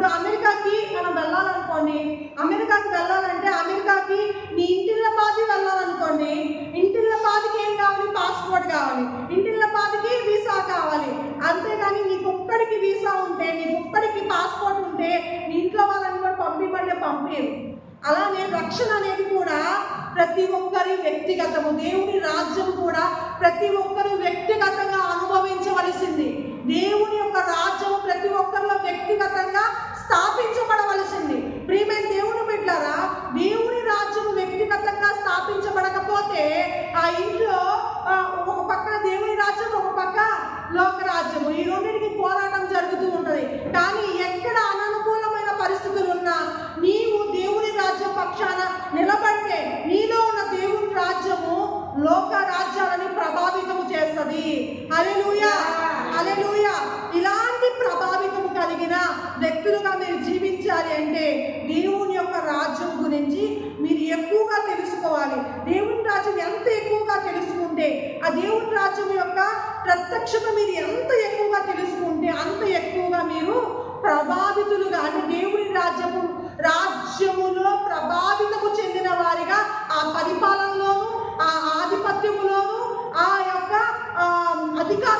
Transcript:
ఇప్పుడు అమెరికాకి మనం వెళ్ళాలనుకోండి అమెరికాకి వెళ్ళాలంటే అమెరికాకి నీ ఇంటిళ్ళ పాది వెళ్ళాలనుకోండి ఇంటిళ్ళ పాదికి ఏం కావాలి? పాస్పోర్ట్ కావాలి. ఇంటిళ్ళ పాదికి వీసా కావాలి. అంతేగాని నీకొక్కడికి వీసా ఉంటే నీకొక్కడికి పాస్పోర్ట్ ఉంటే నీ ఇంట్లో వాళ్ళని కూడా పంపిమంటే పంపించరు అలానే రక్షణ అనేది కూడా ప్రతి ఒక్కరి వ్యక్తిగతము దేవుని రాజ్యం కూడా ప్రతి ఒక్కరు వ్యక్తిగతంగా అనుభవించవలసింది. దేవుని యొక్క రాజ్యం ప్రతి ఒక్కరిలో వ్యక్తిగతంగా స్థాపించబడవలసింది ప్రియమైన దేవుని బిడ్డారా దేవుని రాజ్యం వ్యక్తిగతంగా స్థాపించబడకపోతే ఆ ఇంట్లో ఒక పక్క దేవుని రాజ్యం ఒక పక్క లోక రాజ్యము. ఈ రెండింటికి పోరాటం జరుగుతూ ఉంటది. కానీ ఎక్కడ అననుకూలమైన పరిస్థితులు ఉన్నా నీవు దేవుని రాజ్యం పక్షాన నిలబడితే నీలో ఉన్న దేవుని రాజ్యము లోక రాజ్యాలని ప్రభావితము చేస్తుంది. హల్లెలూయా! ఇలాంటి ప్రభావితం కలిగిన వ్యక్తులుగా మీరు జీవించాలి అంటే దేవుని ఆ దేవుని రాజ్యం యొక్క ప్రత్యక్షత మీరు ఎంత ఎక్కువగా తెలుసుకుంటే అంత ఎక్కువగా మీరు ప్రభావితులుగా అంటే దేవుని రాజ్యము రాజ్యములో ప్రభావితము చెందిన వారిగా ఆ పరిపాలనలోను ఆ ఆధిపత్యములోను ఆ యొక్క అధికార